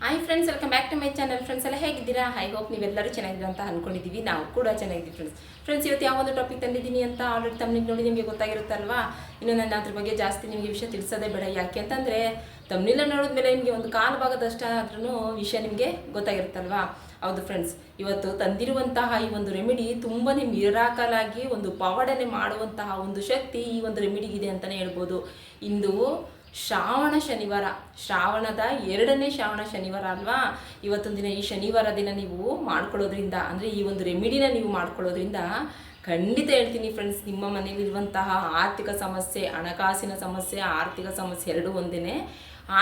Hi friends welcome back to my channel friends ಎಲ್ಲ ಹೇಗಿದ್ದೀರಾ? I hope ನೀವೆಲ್ಲರೂ ಚೆನ್ನಾಗಿದ್ದೀರಾ ಅಂತ ಅಂದ್ಕೊಂಡಿದ್ದೀವಿ ನಾವು ಕೂಡ ಚೆನ್ನಾಗಿದ್ದೀವಿ ಫ್ರೆಂಡ್ಸ್ ಫ್ರೆಂಡ್ಸ್ ಇವತ್ತು ಯಾವ ಒಂದು ಟಾಪಿಕ್ ತಂದಿದ್ದೀನಿ ಅಂತ ಆಲ್ರೆಡಿ ತಮ್ಮನಿಗೆ ನೋಡಿ ನಿಮಗೆ ಗೊತ್ತಾಗಿರುತ್ತಲ್ವಾ? ಇನ್ನು ನನ್ನ ಅದ್ರ ಬಗ್ಗೆ ಜಾಸ್ತಿ ನಿಮಗೆ ವಿಷಯ ತಿಳಿಸೋದೇ ಬೇಡ. ಯಾಕೆ ಅಂತಂದರೆ ತಮ್ಮನಿಲ್ಲ ನೋಡಿದ್ಮೇಲೆ ನಿಮಗೆ ಒಂದು ಕಾಲು ಭಾಗದಷ್ಟಾದ್ರೂ ವಿಷಯ ನಿಮಗೆ ಗೊತ್ತಾಗಿರುತ್ತಲ್ವಾ? ಹೌದು ಫ್ರೆಂಡ್ಸ್ ಇವತ್ತು ತಂದಿರುವಂತಹ ಈ ಒಂದು ರೆಮಿಡಿ ತುಂಬಾ ಮಿರಾಕಲಾಗಿ ಒಂದು ಪವಾಡನೆ ಮಾಡುವಂತಹ ಒಂದು ಶಕ್ತಿ ಈ ಒಂದು ರೆಮಿಡಿಗಿದೆ ಅಂತಲೇ ಹೇಳ್ಬೋದು. ಇಂದು ಶ್ರಾವಣ ಶನಿವಾರ. ಶ್ರಾವಣದ ಎರಡನೇ ಶ್ರಾವಣ ಶನಿವಾರ ಅಲ್ವಾ? ಇವತ್ತೊಂದು ದಿನ ಈ ಶನಿವಾರ ದಿನ ನೀವು ಮಾಡ್ಕೊಳ್ಳೋದ್ರಿಂದ, ಅಂದರೆ ಈ ಒಂದು ರೆಮಿಡಿನ ನೀವು ಮಾಡ್ಕೊಳ್ಳೋದ್ರಿಂದ ಖಂಡಿತ ಹೇಳ್ತೀನಿ ಫ್ರೆಂಡ್ಸ್ ನಿಮ್ಮ ಮನೆಯಲ್ಲಿರುವಂತಹ ಆರ್ಥಿಕ ಸಮಸ್ಯೆ, ಹಣಕಾಸಿನ ಸಮಸ್ಯೆ, ಆರ್ಥಿಕ ಸಮಸ್ಯೆ ಎರಡೂ ಒಂದೇ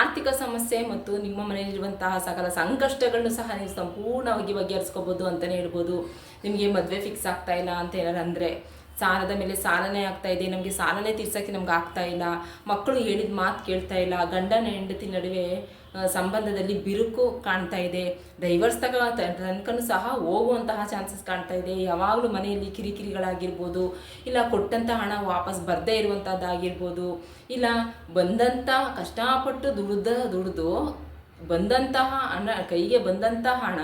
ಆರ್ಥಿಕ ಸಮಸ್ಯೆ ಮತ್ತು ನಿಮ್ಮ ಮನೆಯಲ್ಲಿರುವಂತಹ ಸಕಲ ಸಂಕಷ್ಟಗಳನ್ನು ಸಹ ನೀವು ಸಂಪೂರ್ಣವಾಗಿ ಬಗೆಹರಿಸ್ಕೋಬೋದು ಅಂತಲೇ ಹೇಳ್ಬೋದು. ನಿಮಗೆ ಮದುವೆ ಫಿಕ್ಸ್ ಆಗ್ತಾ ಇಲ್ಲ ಅಂತ ಏನಾರು ಅಂದರೆ ಸಾಲದ ಮೇಲೆ ಸಾಲನೇ ಆಗ್ತಾ ಇದೆ, ನಮಗೆ ಸಾಲನೇ ತೀರ್ಸೋಕ್ಕೆ ನಮ್ಗೆ ಆಗ್ತಾ ಇಲ್ಲ, ಮಕ್ಕಳು ಹೇಳಿದ ಮಾತು ಕೇಳ್ತಾ ಇಲ್ಲ, ಗಂಡನ ಹೆಂಡತಿ ನಡುವೆ ಸಂಬಂಧದಲ್ಲಿ ಬಿರುಕು ಕಾಣ್ತಾ ಇದೆ ಡೈವರ್ಸ್ ತಗ ತನಕನೂ ಸಹ ಹೋಗುವಂತಹ ಚಾನ್ಸಸ್ ಕಾಣ್ತಾ ಇದೆ, ಯಾವಾಗಲೂ ಮನೆಯಲ್ಲಿ ಕಿರಿಕಿರಿಗಳಾಗಿರ್ಬೋದು, ಇಲ್ಲ ಕೊಟ್ಟಂಥ ಹಣ ವಾಪಸ್ ಬರದೇ ಇರುವಂಥದ್ದಾಗಿರ್ಬೋದು ಇಲ್ಲ ಬಂದಂಥ ಕಷ್ಟಪಟ್ಟು ದುಡ್ದ ದುಡಿದು ಬಂದಂತಹ ಹಣ ಕೈಗೆ ಬಂದಂತಹ ಹಣ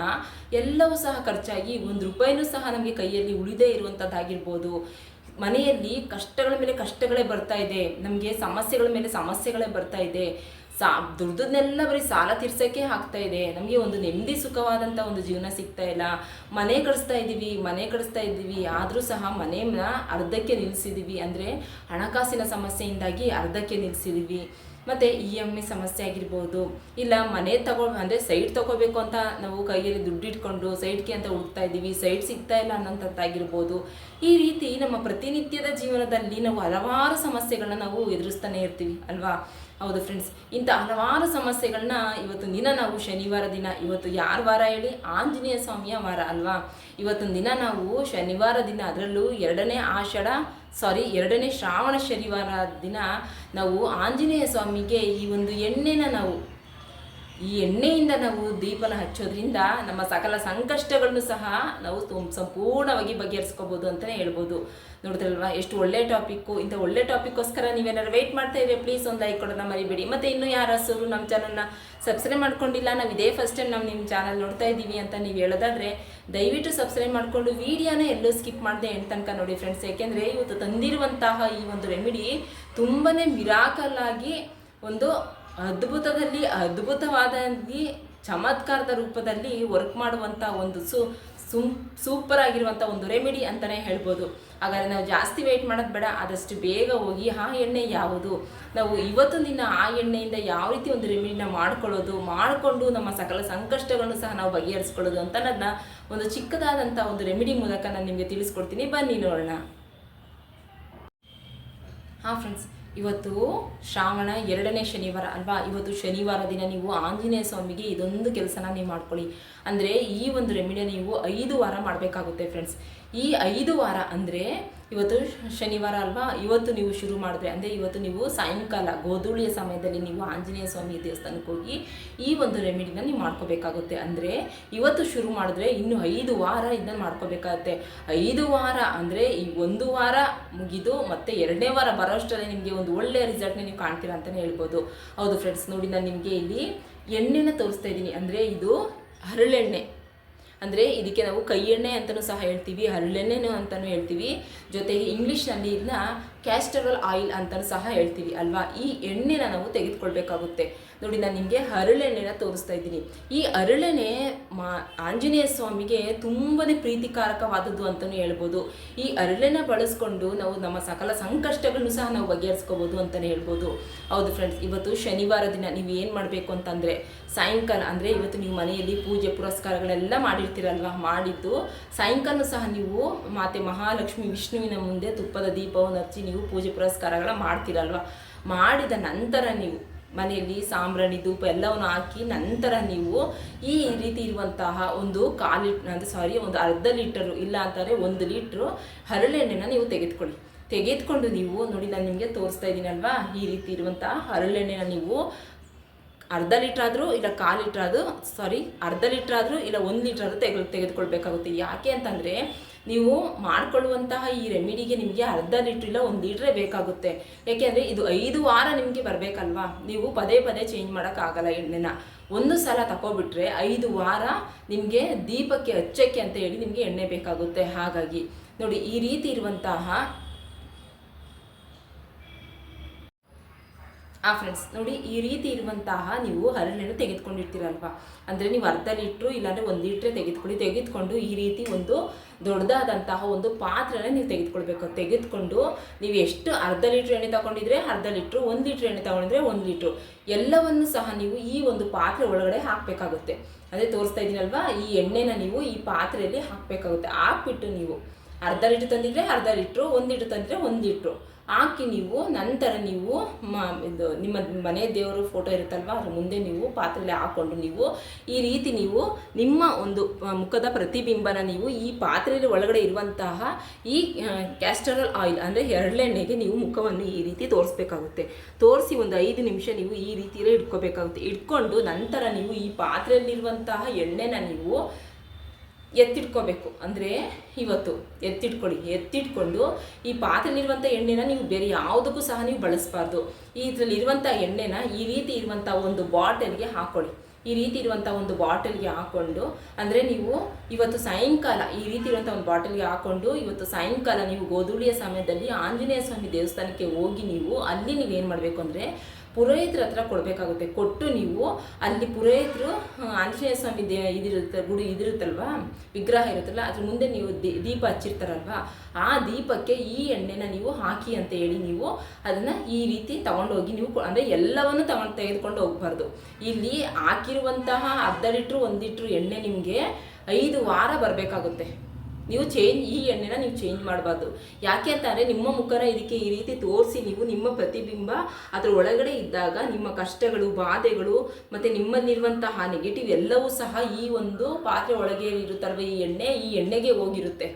ಎಲ್ಲವೂ ಸಹ ಖರ್ಚಾಗಿ ಒಂದು ರೂಪಾಯಿನೂ ಸಹ ನಮಗೆ ಕೈಯಲ್ಲಿ ಉಳಿದೇ ಇರುವಂಥದ್ದಾಗಿರ್ಬೋದು ಮನೆಯಲ್ಲಿ ಕಷ್ಟಗಳ ಮೇಲೆ ಕಷ್ಟಗಳೇ ಬರ್ತಾ ಇದೆ. ನಮಗೆ ಸಮಸ್ಯೆಗಳ ಮೇಲೆ ಸಮಸ್ಯೆಗಳೇ ಬರ್ತಾ ಇದೆ. ಸಾ, ದುಡ್ದನ್ನೆಲ್ಲ ಬರೀ ಸಾಲ ತೀರ್ಸೋಕ್ಕೆ ಆಗ್ತಾ ಇದೆ. ನಮಗೆ ಒಂದು ನೆಮ್ಮದಿ ಸುಖವಾದಂಥ ಒಂದು ಜೀವನ ಸಿಗ್ತಾ ಇಲ್ಲ. ಮನೆ ಕಳಿಸ್ತಾ ಇದ್ದೀವಿ, ಮನೆ ಕಳಿಸ್ತಾ ಇದ್ದೀವಿ. ಆದರೂ ಸಹ ಮನೆಯನ್ನ ಅರ್ಧಕ್ಕೆ ನಿಲ್ಲಿಸಿದ್ದೀವಿ ಅಂದರೆ ಹಣಕಾಸಿನ ಸಮಸ್ಯೆಯಿಂದಾಗಿ ಅರ್ಧಕ್ಕೆ ನಿಲ್ಲಿಸಿದ್ದೀವಿ ಮತ್ತು ಇ ಎಂ ಐ ಸಮಸ್ಯೆ ಆಗಿರ್ಬೋದು, ಇಲ್ಲ ಮನೆ ತಗೋ, ಅಂದರೆ ಸೈಟ್ ತಗೋಬೇಕು ಅಂತ ನಾವು ಕೈಯಲ್ಲಿ ದುಡ್ಡು ಇಟ್ಕೊಂಡು ಸೈಟ್ಗೆ ಅಂತ ಹುಡುಕ್ತಾ ಇದ್ದೀವಿ ಸೈಟ್ ಸಿಗ್ತಾ ಇಲ್ಲ ಅನ್ನೋಂಥದ್ದಾಗಿರ್ಬೋದು. ಈ ರೀತಿ ನಮ್ಮ ಪ್ರತಿನಿತ್ಯದ ಜೀವನದಲ್ಲಿ ನಾವು ಹಲವಾರು ಸಮಸ್ಯೆಗಳನ್ನ ನಾವು ಎದುರಿಸ್ತಾನೆ ಇರ್ತೀವಿ, ಅಲ್ವಾ? ಹೌದು ಫ್ರೆಂಡ್ಸ್ ಇಂಥ ಹಲವಾರು ಸಮಸ್ಯೆಗಳನ್ನ ಇವತ್ತು ದಿನ ನಾವು ಶನಿವಾರ ದಿನ, ಇವತ್ತು ಯಾರ ವಾರ ಹೇಳಿ? ಆಂಜನೇಯ ಸ್ವಾಮಿಯ ವಾರ ಅಲ್ವಾ? ಇವತ್ತೊಂದು ದಿನ ನಾವು ಶನಿವಾರ ದಿನ ಅದರಲ್ಲೂ ಎರಡನೇ ಆಷಾಢ ಸಾರಿ ಎರಡನೇ ಶ್ರಾವಣ ಶನಿವಾರ ದಿನ ನಾವು ಆಂಜನೇಯ ಸ್ವಾಮಿಗೆ ಈ ಒಂದು ಎಣ್ಣೆನ ನಾವು ಈ ಎಣ್ಣೆಯಿಂದ ನಾವು ದೀಪನ ಹಚ್ಚೋದ್ರಿಂದ ನಮ್ಮ ಸಕಲ ಸಂಕಷ್ಟಗಳನ್ನು ಸಹ ನಾವು ಸಂಪೂರ್ಣವಾಗಿ ಬಗೆಹರಿಸ್ಕೋಬೋದು ಅಂತಲೇ ಹೇಳ್ಬೋದು. ನೋಡಿದ್ರಲ್ವಾ? ಎಷ್ಟು ಒಳ್ಳೆ ಟಾಪಿಕ್ಕು ಇಂಥ ಒಳ್ಳೆ ಟಾಪಿಕ್ಕೋಸ್ಕರ ನೀವೇನಾದ್ರು ವೆಯ್ಟ್ ಮಾಡ್ತಾ ಇದ್ರೆ ಪ್ಲೀಸ್ ಒಂದು ಲೈಕ್ ಕೊಡೋದನ್ನ ಮರಿಬೇಡಿ. ಮತ್ತು ಇನ್ನೂ ಯಾರು ಹಸರು ನಮ್ಮ ಚಾನಲ್ನ ಸಬ್ಸ್ಕ್ರೈಬ್ ಮಾಡ್ಕೊಂಡಿಲ್ಲ, ನಾವು ಇದೇ ಫಸ್ಟ್ ಟೈಮ್ ನಾವು ನಿಮ್ಮ ಚಾನಲ್ ನೋಡ್ತಾ ಇದ್ದೀವಿ ಅಂತ ನೀವು ಹೇಳೋದಾದ್ರೆ, ದಯವಿಟ್ಟು ಸಬ್ಸ್ಕ್ರೈಬ್ ಮಾಡಿಕೊಂಡು ವೀಡಿಯೋನ ಎಲ್ಲೂ ಸ್ಕಿಪ್ ಮಾಡದೆ ಎಂಟು ತನಕ ನೋಡಿ ಫ್ರೆಂಡ್ಸ್ ಯಾಕೆಂದರೆ ಇವತ್ತು ತಂದಿರುವಂತಹ ಈ ಒಂದು ರೆಮಿಡಿ ತುಂಬಾ ಮಿರಾಕಲ್ ಆಗಿ ಒಂದು ಅದ್ಭುತದಲ್ಲಿ ಅದ್ಭುತವಾದಲ್ಲಿ ಚಮತ್ಕಾರದ ರೂಪದಲ್ಲಿ ವರ್ಕ್ ಮಾಡುವಂಥ ಒಂದು ಸು ಸುಮ್ ಸೂಪರ್ ಆಗಿರುವಂಥ ಒಂದು ರೆಮಿಡಿ ಅಂತಲೇ ಹೇಳ್ಬೋದು. ಹಾಗಾದ್ರೆ ನಾವು ಜಾಸ್ತಿ ವೆಯ್ಟ್ ಮಾಡೋದು ಬೇಡ, ಆದಷ್ಟು ಬೇಗ ಹೋಗಿ ಆ ಎಣ್ಣೆ ಯಾವುದು? ನಾವು ಇವತ್ತು ದಿನ ಆ ಎಣ್ಣೆಯಿಂದ ಯಾವ ರೀತಿ ಒಂದು ರೆಮಿಡಿನ ಮಾಡ್ಕೊಳ್ಳೋದು? ಮಾಡಿಕೊಂಡು ನಮ್ಮ ಸಕಲ ಸಂಕಷ್ಟಗಳನ್ನು ಸಹ ನಾವು ಬಗೆಹರಿಸ್ಕೊಳ್ಳೋದು ಅಂತ ನನ್ನ ಒಂದು ಚಿಕ್ಕದಾದಂಥ ಒಂದು ರೆಮಿಡಿ ಮೂಲಕ ನಾನು ನಿಮಗೆ ತಿಳಿಸ್ಕೊಡ್ತೀನಿ. ಬನ್ನಿ ನೋಡೋಣ. ಹಾಂ ಫ್ರೆಂಡ್ಸ್ ಇವತ್ತು ಶ್ರಾವಣ ಎರಡನೇ ಶನಿವಾರ ಅಲ್ವಾ? ಇವತ್ತು ಶನಿವಾರ ದಿನ ನೀವು ಆಂಜನೇಯ ಸ್ವಾಮಿಗೆ ಇದೊಂದು ಕೆಲಸನ ನೀವು ಮಾಡ್ಕೊಳ್ಳಿ. ಅಂದರೆ ಈ ಒಂದು ರೆಮಿಡಿಯ ನೀವು ಐದು ವಾರ ಮಾಡಬೇಕಾಗುತ್ತೆ ಫ್ರೆಂಡ್ಸ್ ಈ ಐದು ವಾರ ಅಂದರೆ ಇವತ್ತು ಶನಿವಾರ ಅಲ್ವಾ? ಇವತ್ತು ನೀವು ಶುರು ಮಾಡಿದ್ರೆ, ಅಂದರೆ ಇವತ್ತು ನೀವು ಸಾಯಂಕಾಲ, ಗೋಧೂಳಿಯ ಸಮಯದಲ್ಲಿ ನೀವು ಆಂಜನೇಯ ಸ್ವಾಮಿ ದೇವಸ್ಥಾನಕ್ಕೆ ಹೋಗಿ ಈ ಒಂದು ರೆಮಿಡಿನ ನೀವು ಮಾಡ್ಕೋಬೇಕಾಗುತ್ತೆ. ಅಂದರೆ ಇವತ್ತು ಶುರು ಮಾಡಿದ್ರೆ ಇನ್ನು ಐದು ವಾರ ಇದನ್ನು ಮಾಡ್ಕೋಬೇಕಾಗುತ್ತೆ. ಐದು ವಾರ ಅಂದರೆ ಈ ಒಂದು ವಾರ ಮುಗಿದು ಮತ್ತೆ ಎರಡನೇ ವಾರ ಬರೋಷ್ಟರಲ್ಲಿ ನಿಮಗೆ ಒಂದು ಒಳ್ಳೆಯ ರಿಸಲ್ಟ್ನ ನೀವು ಕಾಣ್ತೀರಾ ಅಂತಲೇ ಹೇಳ್ಬೋದು. ಹೌದು ಫ್ರೆಂಡ್ಸ್ ನೋಡಿ, ನಾನು ನಿಮಗೆ ಇಲ್ಲಿ ಎಣ್ಣೆನ ತೋರಿಸ್ತಾ ಇದ್ದೀನಿ. ಅಂದರೆ ಇದು ಹರಳೆಣ್ಣೆ. ಅಂದರೆ ಇದಕ್ಕೆ ನಾವು ಕೈ ಎಣ್ಣೆ ಅಂತಲೂ ಸಹ ಹೇಳ್ತೀವಿ ಹರಳೆಣ್ಣೆನೂ ಅಂತಲೂ ಹೇಳ್ತೀವಿ. ಜೊತೆಗೆ ಇಂಗ್ಲೀಷ್ನಲ್ಲಿ ಇದನ್ನ ಕ್ಯಾಸ್ಟರಲ್ ಆಯಿಲ್ ಅಂತಲೂ ಸಹ ಹೇಳ್ತೀವಿ ಅಲ್ವಾ? ಈ ಎಣ್ಣೆನ ನಾವು ತೆಗೆದುಕೊಳ್ಬೇಕಾಗುತ್ತೆ. ನೋಡಿ, ನಾನು ನಿಮಗೆ ಹರಳೆಣ್ಣೆನ ತೋರಿಸ್ತಾ ಇದ್ದೀನಿ. ಈ ಹರಳೆಣ್ಣೆ ಮಾ, ಆಂಜನೇಯ ಸ್ವಾಮಿಗೆ ತುಂಬಾ ಪ್ರೀತಿಕಾರಕವಾದದ್ದು ಅಂತಲೂ ಹೇಳ್ಬೋದು. ಈ ಹರಳೆಣ್ಣೆ ಬಳಸ್ಕೊಂಡು ನಾವು ನಮ್ಮ ಸಕಲ ಸಂಕಷ್ಟಗಳನ್ನು ಸಹ ನಾವು ಬಗೆಹರಿಸ್ಕೋಬೋದು ಅಂತಲೇ ಹೇಳ್ಬೋದು. ಹೌದು ಫ್ರೆಂಡ್ಸ್ ಇವತ್ತು ಶನಿವಾರ ದಿನ ನೀವು ಏನು ಮಾಡಬೇಕು ಅಂತಂದರೆ, ಸಾಯಂಕಾಲ, ಅಂದರೆ ಇವತ್ತು ನೀವು ಮನೆಯಲ್ಲಿ ಪೂಜೆ ಪುರಸ್ಕಾರಗಳೆಲ್ಲ ಮಾಡಿರ್ತೀರಲ್ವ? ಮಾಡಿದ್ದು ಸಾಯಂಕಾಲ ಸಹ ನೀವು ಮಾತೆ ಮಹಾಲಕ್ಷ್ಮಿ ವಿಷ್ಣುವಿನ ಮುಂದೆ ತುಪ್ಪದ ದೀಪವನ್ನು ಹಚ್ಚಿ ನೀವು ಪೂಜೆ ಪುರಸ್ಕಾರಗಳ ಮಾಡ್ತೀರಲ್ವ? ಮಾಡಿದ ನಂತರ ನೀವು ಮನೆಯಲ್ಲಿ ಸಾಂಬ್ರಾಣಿ ಧೂಪ ಎಲ್ಲವನ್ನು ಹಾಕಿ ನಂತರ ನೀವು ಈ ರೀತಿ ಇರುವಂತಹ ಒಂದು ಕಾಲು ಅಂದರೆ ಸಾರಿ ಒಂದು ಅರ್ಧ ಲೀಟರು ಇಲ್ಲ ಅಂತಾರೆ ಒಂದು ಲೀಟ್ರು ಹರಳೆಣ್ಣೆನ ನೀವು ತೆಗೆದುಕೊಳ್ಳಿ. ತೆಗೆದುಕೊಂಡು ನೀವು, ನೋಡಿ ನಾನು ನಿಮಗೆ ತೋರಿಸ್ತಾ ಇದ್ದೀನಲ್ವಾ, ಈ ರೀತಿ ಇರುವಂತಹ ಹರಳೆಣ್ಣೆನ ನೀವು ಅರ್ಧ ಲೀಟ್ರ್ ಆದರೂ ಇಲ್ಲ ಕಾಲು ಲೀಟ್ರ್ ಆದರೂ ಸಾರಿ ಅರ್ಧ ಲೀಟ್ರ್ ಆದರೂ ಇಲ್ಲ ಒಂದು ಲೀಟ್ರ್ ಆದರೂ ತೆಗೆ ತೆಗೆದುಕೊಳ್ಬೇಕಾಗುತ್ತೆ. ಯಾಕೆ ಅಂತಂದರೆ ನೀವು ಮಾಡ್ಕೊಳ್ಳುವಂತಹ ಈ ರೆಮಿಡಿಗೆ ನಿಮಗೆ ಅರ್ಧ ಲೀಟ್ರ್ ಇಲ್ಲ ಒಂದು ಲೀಟ್ರೇ ಬೇಕಾಗುತ್ತೆ. ಯಾಕೆಂದರೆ ಇದು ಐದು ವಾರ ನಿಮಗೆ ಬರಬೇಕಲ್ವಾ? ನೀವು ಪದೇ ಪದೇ ಚೇಂಜ್ ಮಾಡೋಕ್ಕಾಗಲ್ಲ ಎಣ್ಣೆನ. ಒಂದು ಸಲ ತಗೊಬಿಟ್ರೆ ಐದು ವಾರ ನಿಮಗೆ ದೀಪಕ್ಕೆ ಹಚ್ಚಕ್ಕೆ ಅಂತ ಹೇಳಿ ನಿಮಗೆ ಎಣ್ಣೆ ಬೇಕಾಗುತ್ತೆ. ಹಾಗಾಗಿ ನೋಡಿ ಈ ರೀತಿ ಇರುವಂತಹ ಆ ಫ್ರೆಂಡ್ಸ್ ನೋಡಿ ಈ ರೀತಿ ಇರುವಂತಹ ನೀವು ಹರಳೆಣ್ಣೆ ತೆಗೆದುಕೊಂಡಿರ್ತೀರಲ್ವಾ? ಅಂದರೆ ನೀವು ಅರ್ಧ ಲೀಟ್ರು ಇಲ್ಲಾಂದರೆ ಒಂದು ಲೀಟ್ರೆ ತೆಗೆದುಕೊಳ್ಳಿ. ತೆಗೆದುಕೊಂಡು ಈ ರೀತಿ ಒಂದು ದೊಡ್ಡದಾದಂತಹ ಒಂದು ಪಾತ್ರೆನ ನೀವು ತೆಗೆದುಕೊಳ್ಬೇಕು. ತೆಗೆದುಕೊಂಡು ನೀವು ಎಷ್ಟು ಅರ್ಧ ಲೀಟ್ರ್ ಎಣ್ಣೆ ತಗೊಂಡಿದ್ರೆ ಅರ್ಧ ಲೀಟ್ರು, ಒಂದು ಲೀಟ್ರ್ ಎಣ್ಣೆ ತಗೊಂಡಿದ್ರೆ ಒಂದು ಲೀಟ್ರು, ಎಲ್ಲವನ್ನು ಸಹ ನೀವು ಈ ಒಂದು ಪಾತ್ರೆ ಒಳಗಡೆ ಹಾಕಬೇಕಾಗುತ್ತೆ. ಅದೇ ತೋರಿಸ್ತಾ ಇದ್ದೀನಲ್ವಾ? ಈ ಎಣ್ಣೆನ ನೀವು ಈ ಪಾತ್ರೆಯಲ್ಲಿ ಹಾಕಬೇಕಾಗುತ್ತೆ. ಹಾಕ್ಬಿಟ್ಟು ನೀವು ಅರ್ಧ ಲೀಟ್ರ್ ತಂದಿದ್ರೆ ಅರ್ಧ ಲೀಟ್ರು ಒಂದು ಲೀಟ್ರ್ ತಂದಿದ್ರೆ ಒಂದು ಲೀಟ್ರು ಹಾಕಿ ನೀವು, ನಂತರ ನೀವು ಇದು ನಿಮ್ಮ ಮನೆ ದೇವರು ಫೋಟೋ ಇರುತ್ತಲ್ವ, ಅದ್ರ ಮುಂದೆ ನೀವು ಪಾತ್ರೆಯಲ್ಲಿ ಹಾಕ್ಕೊಂಡು ನೀವು ಈ ರೀತಿ ನೀವು ನಿಮ್ಮ ಒಂದು ಮುಖದ ಪ್ರತಿಬಿಂಬನ ನೀವು ಈ ಪಾತ್ರೆಯಲ್ಲಿ ಒಳಗಡೆ ಇರುವಂತಹ ಈ ಕ್ಯಾಸ್ಟರಲ್ ಆಯಿಲ್ ಅಂದರೆ ಎರಳೆಣ್ಣೆಗೆ ನೀವು ಮುಖವನ್ನು ಈ ರೀತಿ ತೋರಿಸ್ಬೇಕಾಗುತ್ತೆ. ತೋರಿಸಿ ಒಂದು ಐದು ನಿಮಿಷ ನೀವು ಈ ರೀತಿಯಲ್ಲೇ ಇಟ್ಕೋಬೇಕಾಗುತ್ತೆ. ಇಟ್ಕೊಂಡು ನಂತರ ನೀವು ಈ ಪಾತ್ರೆಯಲ್ಲಿರುವಂತಹ ಎಣ್ಣೆನ ನೀವು ಎತ್ತಿಟ್ಕೋಬೇಕು. ಅಂದರೆ ಇವತ್ತು ಎತ್ತಿಟ್ಕೊಳ್ಳಿ. ಎತ್ತಿಟ್ಕೊಂಡು ಈ ಪಾತ್ರೆಲಿರುವಂಥ ಎಣ್ಣೆನ ನೀವು ಬೇರೆ ಯಾವುದಕ್ಕೂ ಸಹ ನೀವು ಬಳಸಬಾರ್ದು. ಈ ಇದರಲ್ಲಿರುವಂಥ ಎಣ್ಣೆನ ಈ ರೀತಿ ಇರುವಂಥ ಒಂದು ಬಾಟಲ್ಗೆ ಹಾಕ್ಕೊಳ್ಳಿ ಈ ರೀತಿ ಇರುವಂಥ ಒಂದು ಬಾಟಲ್ಗೆ ಹಾಕ್ಕೊಂಡು ಅಂದರೆ ನೀವು ಇವತ್ತು ಸಾಯಂಕಾಲ ಈ ರೀತಿ ಇರುವಂಥ ಒಂದು ಬಾಟಲ್ಗೆ ಹಾಕ್ಕೊಂಡು ಇವತ್ತು ಸಾಯಂಕಾಲ ನೀವು ಗೋಧೂಳಿಯ ಸಮಯದಲ್ಲಿ ಆಂಜನೇಯ ಸ್ವಾಮಿ ದೇವಸ್ಥಾನಕ್ಕೆ ಹೋಗಿ ನೀವು ಅಲ್ಲಿ ನೀವೇನು ಮಾಡಬೇಕು ಅಂದರೆ ಪುರೋಹಿತರ ಹತ್ರ ಕೊಡಬೇಕಾಗುತ್ತೆ. ಕೊಟ್ಟು ನೀವು ಅಲ್ಲಿ ಪುರೋಹಿತರು ಆಂಜನೇಯ ಸ್ವಾಮಿ ದೇ, ಇದಿರುತ್ತೆ, ಗುಡಿ ಇದಿರುತ್ತಲ್ವಾ? ವಿಗ್ರಹ ಇರುತ್ತಲ್ಲ, ಅದ್ರ ಮುಂದೆ ನೀವು ದೀಪ ಹಚ್ಚಿರ್ತಾರಲ್ವಾ? ಆ ದೀಪಕ್ಕೆ ಈ ಎಣ್ಣೆನ ನೀವು ಹಾಕಿ ಅಂತ ಹೇಳಿ ನೀವು ಅದನ್ನು ಈ ರೀತಿ ತಗೊಂಡೋಗಿ ನೀವು ಅಂದರೆ ಎಲ್ಲವನ್ನು ತಗೊಂಡು, ತೆಗೆದುಕೊಂಡು ಹೋಗ್ಬಾರ್ದು. ಇಲ್ಲಿ ಹಾಕಿರುವಂತಹ ಅರ್ಧ ಲೀಟ್ರು, ಒಂದು ಲೀಟ್ರು ಎಣ್ಣೆ ನಿಮಗೆ ಐದು ವಾರ ಬರಬೇಕಾಗುತ್ತೆ. ನೀವು ಚೇಂಜ್ ಈ ಎಣ್ಣೆನ ನೀವು ಚೇಂಜ್ ಮಾಡಬಾರ್ದು. ಯಾಕೆ ಅಂತಂದರೆ ನಿಮ್ಮ ಮುಖನ ಇದಕ್ಕೆ ಈ ರೀತಿ ತೋರಿಸಿ ನೀವು ನಿಮ್ಮ ಪ್ರತಿಬಿಂಬ ಅದರ ಒಳಗಡೆ ಇದ್ದಾಗ ನಿಮ್ಮ ಕಷ್ಟಗಳು, ಬಾಧೆಗಳು ಮತ್ತು ನಿಮ್ಮಲ್ಲಿರುವಂತಹ ನೆಗೆಟಿವ್ ಎಲ್ಲವೂ ಸಹ ಈ ಒಂದು ಪಾತ್ರೆ ಒಳಗೆ ಇರುತ್ತಲ್ವ ಈ ಎಣ್ಣೆ? ಈ ಎಣ್ಣೆಗೆ ಹೋಗಿರುತ್ತೆ.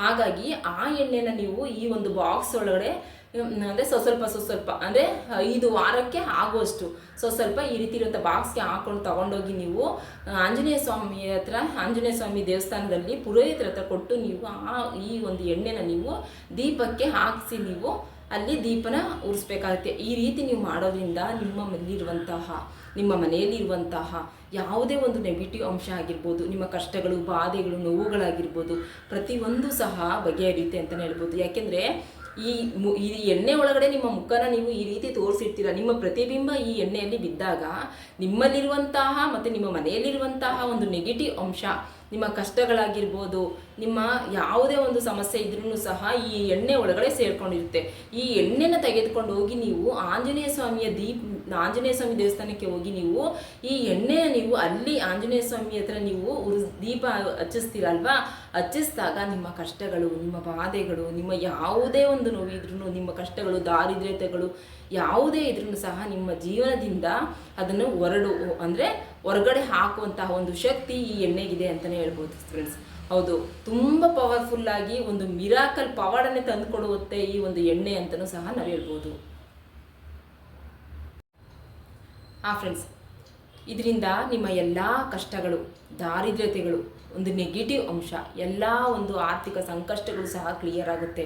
ಹಾಗಾಗಿ ಆ ಎಣ್ಣೆನ ನೀವು ಈ ಒಂದು ಬಾಕ್ಸ್ ಒಳಗಡೆ ಅಂದರೆ ಸ್ವ ಸ್ವಲ್ಪ ಸ್ವ ಸ್ವಲ್ಪ. ಅಂದರೆ ಐದು ವಾರಕ್ಕೆ ಆಗುವಷ್ಟು. ಸ್ವ ಸ್ವಲ್ಪ ಈ ರೀತಿ ಇರುವಂಥ ಬಾಕ್ಸ್ಗೆ ಹಾಕೊಂಡು ತಗೊಂಡೋಗಿ ನೀವು ಆಂಜನೇಯ ಸ್ವಾಮಿ ಹತ್ರ, ಆಂಜನೇಯ ಸ್ವಾಮಿ ದೇವಸ್ಥಾನದಲ್ಲಿ ಪುರೋಹಿತರ ಹತ್ರ ಕೊಟ್ಟು ನೀವು ಆ, ಈ ಒಂದು ಎಣ್ಣೆನ ನೀವು ದೀಪಕ್ಕೆ ಹಾಕಿಸಿ ನೀವು ಅಲ್ಲಿ ದೀಪನ ಉರಿಸ್ಬೇಕಾಗುತ್ತೆ. ಈ ರೀತಿ ನೀವು ಮಾಡೋದ್ರಿಂದ ನಿಮ್ಮ ಮನೆಯಲ್ಲಿರುವಂತಹ ನಿಮ್ಮ ಮನೆಯಲ್ಲಿರುವಂತಹ ಯಾವುದೇ ಒಂದು ನೆಗೆಟಿವ್ ಅಂಶ ಆಗಿರ್ಬೋದು, ನಿಮ್ಮ ಕಷ್ಟಗಳು, ಬಾಧೆಗಳು, ನೋವುಗಳಾಗಿರ್ಬೋದು, ಪ್ರತಿಯೊಂದು ಸಹ ಬಗೆಹರಿಯುತ್ತೆ ಅಂತಲೇ ಹೇಳ್ಬೋದು. ಯಾಕೆಂದರೆ ಈ ಈ ಎಣ್ಣೆ ಒಳಗಡೆ ನಿಮ್ಮ ಮುಖನ ನೀವು ಈ ರೀತಿ ತೋರಿಸಿರ್ತೀರ? ನಿಮ್ಮ ಪ್ರತಿಬಿಂಬ ಈ ಎಣ್ಣೆಯಲ್ಲಿ ಬಿದ್ದಾಗ ನಿಮ್ಮಲ್ಲಿರುವಂತಹ ಮತ್ತು ನಿಮ್ಮ ಮನೆಯಲ್ಲಿರುವಂತಹ ಒಂದು ನೆಗೆಟಿವ್ ಅಂಶ ನಿಮ್ಮ ಕಷ್ಟಗಳಾಗಿರ್ಬೋದು, ನಿಮ್ಮ ಯಾವುದೇ ಒಂದು ಸಮಸ್ಯೆ ಇದ್ರೂ ಸಹ ಈ ಎಣ್ಣೆ ಒಳಗಡೆ ಸೇರ್ಕೊಂಡಿರುತ್ತೆ. ಈ ಎಣ್ಣೆನ ತೆಗೆದುಕೊಂಡು ಹೋಗಿ ನೀವು ಆಂಜನೇಯ ಸ್ವಾಮಿಯ ದೀಪ, ಆಂಜನೇಯ ಸ್ವಾಮಿ ದೇವಸ್ಥಾನಕ್ಕೆ ಹೋಗಿ ನೀವು ಈ ಎಣ್ಣೆನ ನೀವು ಅಲ್ಲಿ ಆಂಜನೇಯ ಸ್ವಾಮಿ ಹತ್ರ ನೀವು ದೀಪ ಹಚ್ಚಿಸ್ತೀರಲ್ವಾ? ಹಚ್ಚಿಸಿದಾಗ ನಿಮ್ಮ ಕಷ್ಟಗಳು, ನಿಮ್ಮ ಬಾಧೆಗಳು, ನಿಮ್ಮ ಯಾವುದೇ ಒಂದು ನೋವಿದ್ರೂ ನಿಮ್ಮ ಕಷ್ಟಗಳು, ದಾರಿದ್ರ್ಯತೆಗಳು ಯಾವುದೇ ಇದ್ರೂ ಸಹ ನಿಮ್ಮ ಜೀವನದಿಂದ ಅದನ್ನು ಹೊರಡು, ಅಂದರೆ ಹೊರಗಡೆ ಹಾಕುವಂತಹ ಒಂದು ಶಕ್ತಿ ಈ ಎಣ್ಣೆಗಿದೆ ಅಂತಲೇ ಹೇಳ್ಬೋದು ಫ್ರೆಂಡ್ಸ್ ಹೌದು, ತುಂಬ ಪವರ್ಫುಲ್ಲಾಗಿ ಒಂದು ಮಿರಾಕಲ್ ಪವಾಡನೆ ತಂದುಕೊಡುತ್ತೆ ಈ ಒಂದು ಎಣ್ಣೆ ಅಂತಲೂ ಸಹ ನಾವು ಹೇಳ್ಬೋದು. ಹಾಂ ಫ್ರೆಂಡ್ಸ್ ಇದರಿಂದ ನಿಮ್ಮ ಎಲ್ಲ ಕಷ್ಟಗಳು, ದಾರಿದ್ರ್ಯತೆಗಳು, ಒಂದು ನೆಗೆಟಿವ್ ಅಂಶ, ಎಲ್ಲ ಒಂದು ಆರ್ಥಿಕ ಸಂಕಷ್ಟಗಳು ಸಹ ಕ್ಲಿಯರ್ ಆಗುತ್ತೆ.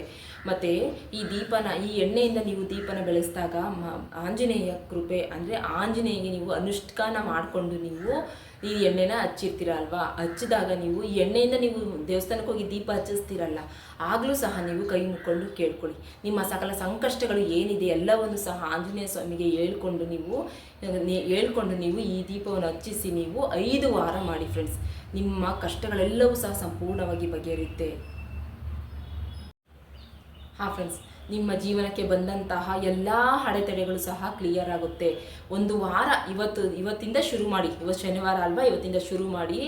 ಮತ್ತು ಈ ದೀಪನ, ಈ ಎಣ್ಣೆಯಿಂದ ನೀವು ದೀಪನ ಬೆಳೆಸಿದಾಗ ಆಂಜನೇಯ ಕೃಪೆ ಅಂದರೆ ಆಂಜನೇಯಗೆ ನೀವು ಅನುಷ್ಠಾನ ಮಾಡಿಕೊಂಡು ನೀವು ಈ ಎಣ್ಣೆನ ಹಚ್ಚಿರ್ತೀರ ಅಲ್ವಾ ಹಚ್ಚಿದಾಗ ನೀವು ಎಣ್ಣೆಯಿಂದ ನೀವು ದೇವಸ್ಥಾನಕ್ಕೆ ಹೋಗಿ ದೀಪ ಹಚ್ಚಿಸ್ತೀರಲ್ಲ, ಆಗಲೂ ಸಹ ನೀವು ಕೈ ಮುಕ್ಕೊಂಡು ಕೇಳ್ಕೊಳ್ಳಿ. ನಿಮ್ಮ ಸಕಲ ಸಂಕಷ್ಟಗಳು ಏನಿದೆ ಎಲ್ಲವನ್ನು ಸಹ ಆಂಜನೇಯ ಸ್ವಾಮಿಗೆ ಹೇಳ್ಕೊಂಡು ನೀವು ಹೇಳ್ಕೊಂಡು ನೀವು ಈ ದೀಪವನ್ನು ಹಚ್ಚಿಸಿ ನೀವು ಐದು ವಾರ ಮಾಡಿ ಫ್ರೆಂಡ್ಸ್ ನಿಮ್ಮ ಕಷ್ಟಗಳೆಲ್ಲವೂ ಸಹ ಸಂಪೂರ್ಣವಾಗಿ ಬಗೆಹರಿಯುತ್ತೆ. ಹಾಂ ಫ್ರೆಂಡ್ಸ್ ನಿಮ್ಮ ಜೀವನಕ್ಕೆ ಬಂದಂತಹ ಎಲ್ಲ ಅಡೆತಡೆಗಳು ಸಹ ಕ್ಲಿಯರ್ ಆಗುತ್ತೆ. ಒಂದು ವಾರ ಇವತ್ತು, ಇವತ್ತಿಂದ ಶುರು ಮಾಡಿ, ಇವತ್ತು ಶನಿವಾರ ಅಲ್ವಾ, ಇವತ್ತಿಂದ ಶುರು ಮಾಡಿ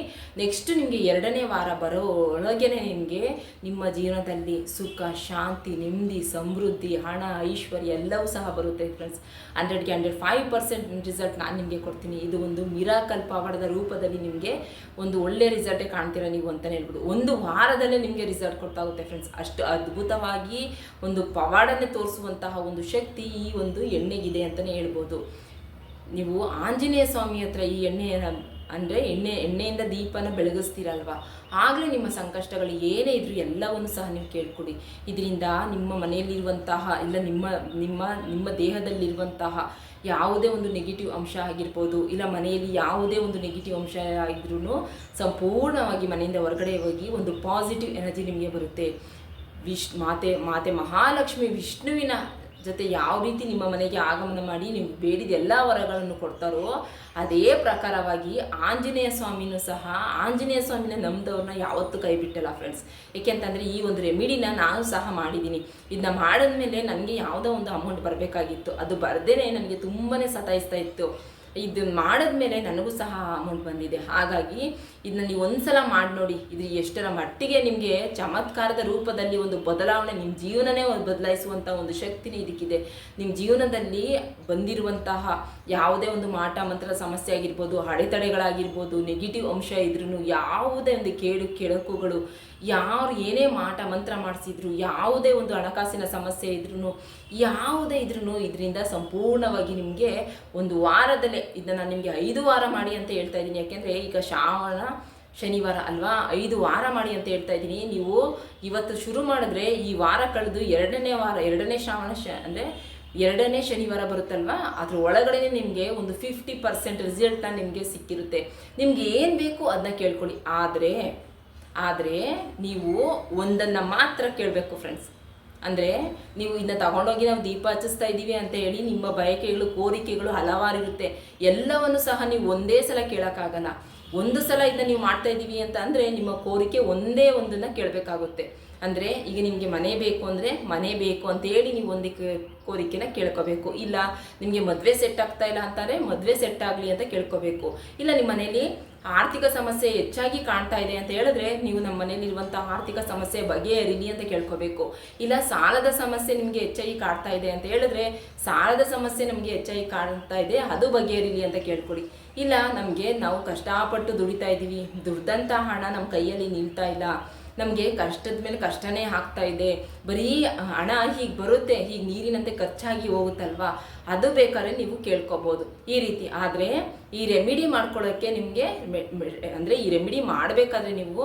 ನೆಕ್ಸ್ಟ್ ನಿಮಗೆ ಎರಡನೇ ವಾರ ಬರೋ ಒಳಗೇನೆ ನಿಮಗೆ ನಿಮ್ಮ ಜೀವನದಲ್ಲಿ ಸುಖ, ಶಾಂತಿ, ನೆಮ್ಮದಿ, ಸಮೃದ್ಧಿ, ಹಣ, ಐಶ್ವರ್ಯ ಎಲ್ಲವೂ ಸಹ ಬರುತ್ತೆ ಫ್ರೆಂಡ್ಸ್ ಹಂಡ್ರೆಡ್ಗೆ ಹಂಡ್ರೆಡ್ ಫೈವ್ ಪರ್ಸೆಂಟ್ ರಿಸಲ್ಟ್ ನಾನು ನಿಮಗೆ ಕೊಡ್ತೀನಿ. ಇದು ಒಂದು ಮಿರಾಕಲ್ ಪವಾಡದ ರೂಪದಲ್ಲಿ ನಿಮಗೆ ಒಂದು ಒಳ್ಳೆ ರಿಸಲ್ಟೇ ಕಾಣ್ತೀರಾ ನೀವು ಅಂತಲೇ ಹೇಳ್ಬೋದು. ಒಂದು ವಾರದಲ್ಲೇ ನಿಮಗೆ ರಿಸಲ್ಟ್ ಕೊಡ್ತಾ ಹೋಗುತ್ತೆ ಫ್ರೆಂಡ್ಸ್ ಅಷ್ಟು ಅದ್ಭುತವಾಗಿ ಒಂದು ಪವಾಡನೆ ತೋರಿಸುವಂತಹ ಒಂದು ಶಕ್ತಿ ಈ ಒಂದು ಎಣ್ಣೆಗಿದೆ ಅಂತಲೇ ಹೇಳ್ಬೋದು. ನೀವು ಆಂಜನೇಯ ಸ್ವಾಮಿ ಹತ್ರ ಈ ಎಣ್ಣೆಯನ್ನು ಅಂದರೆ ಎಣ್ಣೆ, ಎಣ್ಣೆಯಿಂದ ದೀಪನ ಬೆಳಗಿಸ್ತೀರಲ್ವ? ಆಗಲೇ ನಿಮ್ಮ ಸಂಕಷ್ಟಗಳು ಏನೇ ಇದ್ರೂ ಎಲ್ಲವನ್ನು ಸಹ ನೀವು ಕೇಳ್ಕೊಡಿ. ಇದರಿಂದ ನಿಮ್ಮ ಮನೆಯಲ್ಲಿರುವಂತಹ ಇಲ್ಲ ನಿಮ್ಮ ನಿಮ್ಮ ನಿಮ್ಮ ದೇಹದಲ್ಲಿರುವಂತಹ ಯಾವುದೇ ಒಂದು ನೆಗೆಟಿವ್ ಅಂಶ ಆಗಿರ್ಬೋದು, ಇಲ್ಲ ಮನೆಯಲ್ಲಿ ಯಾವುದೇ ಒಂದು ನೆಗೆಟಿವ್ ಅಂಶ ಆಗಿದ್ರೂ ಸಂಪೂರ್ಣವಾಗಿ ಮನೆಯಿಂದ ಹೊರಗಡೆ ಹೋಗಿ ಒಂದು ಪಾಸಿಟಿವ್ ಎನರ್ಜಿ ನಿಮಗೆ ಬರುತ್ತೆ. ವಿಶ್ ಮಾತೆ ಮಾತೆ ಮಹಾಲಕ್ಷ್ಮಿ ವಿಷ್ಣುವಿನ ಜೊತೆ ಯಾವ ರೀತಿ ನಿಮ್ಮ ಮನೆಗೆ ಆಗಮನ ಮಾಡಿ ನೀವು ಬೇಡಿದ ಎಲ್ಲ ವರಗಳನ್ನು ಕೊಡ್ತಾರೋ ಅದೇ ಪ್ರಕಾರವಾಗಿ ಆಂಜನೇಯ ಸ್ವಾಮಿನೂ ಸಹ, ಆಂಜನೇಯ ಸ್ವಾಮಿನ ನಂಬಿದವ್ರನ್ನ ಯಾವತ್ತೂ ಕೈ ಬಿಟ್ಟಲ್ಲ ಫ್ರೆಂಡ್ಸ್ ಏಕೆಂತಂದರೆ ಈ ಒಂದು ರೆಮಿಡಿನ ನಾನು ಸಹ ಮಾಡಿದ್ದೀನಿ. ಇದನ್ನ ಮಾಡಿದ್ಮೇಲೆ ನನಗೆ ಯಾವುದೋ ಒಂದು ಅಮೌಂಟ್ ಬರಬೇಕಾಗಿತ್ತು. ಅದು ಬರದೇ ನನಗೆ ತುಂಬಾ ಸತಾಯಿಸ್ತಾ ಇತ್ತು. ಇದನ್ನ ಮಾಡಿದ್ಮೇಲೆ ನನಗೂ ಸಹ ಅಮೌಂಟ್ ಬಂದಿದೆ. ಹಾಗಾಗಿ ಇದನ್ನ ನೀವು ಒಂದ್ಸಲ ಮಾಡಿ ನೋಡಿ. ಇದು ಎಷ್ಟರ ಮಟ್ಟಿಗೆ ನಿಮಗೆ ಚಮತ್ಕಾರದ ರೂಪದಲ್ಲಿ ಒಂದು ಬದಲಾವಣೆ ನಿಮ್ಮ ಜೀವನನೇ ಬದಲಾಯಿಸುವಂಥ ಒಂದು ಶಕ್ತಿನೇ ಇದಕ್ಕಿದೆ. ನಿಮ್ಮ ಜೀವನದಲ್ಲಿ ಬಂದಿರುವಂತಹ ಯಾವುದೇ ಒಂದು ಮಾಟ ಮಂತ್ರ ಸಮಸ್ಯೆ ಆಗಿರ್ಬೋದು, ಅಡೆತಡೆಗಳಾಗಿರ್ಬೋದು ನೆಗೆಟಿವ್ ಅಂಶ ಇದ್ರೂ ಯಾವುದೇ ಒಂದು ಕೇಳು ಕೆಡಕುಗಳು ಯಾರು ಏನೇ ಮಾಟ ಮಂತ್ರ ಮಾಡಿಸಿದ್ರು, ಯಾವುದೇ ಒಂದು ಹಣಕಾಸಿನ ಸಮಸ್ಯೆ ಇದ್ರೂ ಯಾವುದೇ ಇದ್ರೂ ಇದರಿಂದ ಸಂಪೂರ್ಣವಾಗಿ ನಿಮಗೆ ಒಂದು ವಾರದಲ್ಲೇ ಇದನ್ನು ನಾನು ನಿಮಗೆ ಐದು ವಾರ ಮಾಡಿ ಅಂತ ಹೇಳ್ತಾ ಇದ್ದೀನಿ. ಯಾಕೆಂದರೆ ಈಗ ಶ್ರಾವಣ, ಶನಿವಾರ ಅಲ್ವಾ? ಐದು ವಾರ ಮಾಡಿ ಅಂತ ಹೇಳ್ತಾ ಇದ್ದೀನಿ. ನೀವು ಇವತ್ತು ಶುರು ಮಾಡಿದ್ರೆ ಈ ವಾರ ಕಳೆದು ಎರಡನೇ ವಾರ, ಎರಡನೇ ಶ್ರಾವಣ ಶ, ಅಂದರೆ ಎರಡನೇ ಶನಿವಾರ ಬರುತ್ತಲ್ವಾ? ಅದ್ರ ಒಳಗಡೆ ನಿಮಗೆ ಒಂದು ಫಿಫ್ಟಿ ಪರ್ಸೆಂಟ್ ರಿಸಲ್ಟ್ನ ನಿಮಗೆ ಸಿಕ್ಕಿರುತ್ತೆ. ನಿಮ್ಗೆ ಏನು ಬೇಕು ಅದನ್ನ ಕೇಳ್ಕೊಳ್ಳಿ. ಆದರೆ ಆದರೆ ನೀವು ಒಂದನ್ನು ಮಾತ್ರ ಕೇಳಬೇಕು ಫ್ರೆಂಡ್ಸ್ ಅಂದರೆ ನೀವು ಇದನ್ನ ತಗೊಂಡೋಗಿ ನಾವು ದೀಪ ಹಚ್ಚಿಸ್ತಾ ಇದ್ದೀವಿ ಅಂತ ಹೇಳಿ ನಿಮ್ಮ ಬಯಕೆಗಳು, ಕೋರಿಕೆಗಳು ಹಲವಾರು ಇರುತ್ತೆ ಎಲ್ಲವನ್ನು ಸಹ ನೀವು ಒಂದೇ ಸಲ ಕೇಳೋಕ್ಕಾಗಲ್ಲ. ಒಂದು ಸಲ ಇದನ್ನ ನೀವು ಮಾಡ್ತಾ ಇದ್ದೀವಿ ಅಂತ ಅಂದರೆ ನಿಮ್ಮ ಕೋರಿಕೆ ಒಂದೇ ಒಂದನ್ನು ಕೇಳಬೇಕಾಗುತ್ತೆ. ಅಂದರೆ ಈಗ ನಿಮಗೆ ಮನೆ ಬೇಕು ಅಂದರೆ ಮನೆ ಬೇಕು ಅಂತ ಹೇಳಿ ನೀವು ಒಂದು ಕೋರಿಕೆನ ಕೇಳ್ಕೋಬೇಕು. ಇಲ್ಲ, ನಿಮಗೆ ಮದುವೆ ಸೆಟ್ ಆಗ್ತಾ ಇಲ್ಲ ಅಂತಾರೆ, ಮದುವೆ ಸೆಟ್ ಆಗಲಿ ಅಂತ ಕೇಳ್ಕೋಬೇಕು. ಇಲ್ಲ ನಿಮ್ಮ ಮನೇಲಿ ಆರ್ಥಿಕ ಸಮಸ್ಯೆ ಹೆಚ್ಚಾಗಿ ಕಾಣ್ತಾ ಇದೆ ಅಂತ ಹೇಳಿದ್ರೆ ನೀವು ನಮ್ಮ ಮನೆಯಲ್ಲಿರುವಂಥ ಆರ್ಥಿಕ ಸಮಸ್ಯೆ ಬಗೆಹರಿಲಿ ಅಂತ ಕೇಳ್ಕೋಬೇಕು. ಇಲ್ಲ ಸಾಲದ ಸಮಸ್ಯೆ ನಿಮಗೆ ಹೆಚ್ಚಾಗಿ ಕಾಡ್ತಾ ಇದೆ ಅಂತ ಹೇಳಿದ್ರೆ ಸಾಲದ ಸಮಸ್ಯೆ ನಮಗೆ ಹೆಚ್ಚಾಗಿ ಕಾಣ್ತಾ ಇದೆ, ಅದು ಬಗೆಹರಿಲಿ ಅಂತ ಕೇಳ್ಕೊಳ್ಳಿ ಇಲ್ಲ ನಮಗೆ ನಾವು ಕಷ್ಟಪಟ್ಟು ದುಡಿತಾ ಇದ್ದೀವಿ ದುಡ್ದಂಥ ಹಣ ನಮ್ಮ ಕೈಯಲ್ಲಿ ನಿಲ್ತಾ ಇಲ್ಲ. ನಮಗೆ ಕಷ್ಟದ ಮೇಲೆ ಕಷ್ಟನೇ ಆಗ್ತಾ ಇದೆ. ಬರೀ ಹಣ ಹೀಗೆ ಬರುತ್ತೆ, ಹೀಗೆ ನೀರಿನಂತೆ ಖರ್ಚಾಗಿ ಹೋಗುತ್ತಲ್ವಾ? ಅದು ಬೇಕಾದ್ರೆ ನೀವು ಕೇಳ್ಕೊಬೋದು. ಈ ರೀತಿ. ಆದರೆ ಈ ರೆಮಿಡಿ ಮಾಡ್ಕೊಳ್ಳೋಕ್ಕೆ ನಿಮಗೆ ಅಂದರೆ ಈ ರೆಮಿಡಿ ಮಾಡಬೇಕಾದ್ರೆ ನೀವು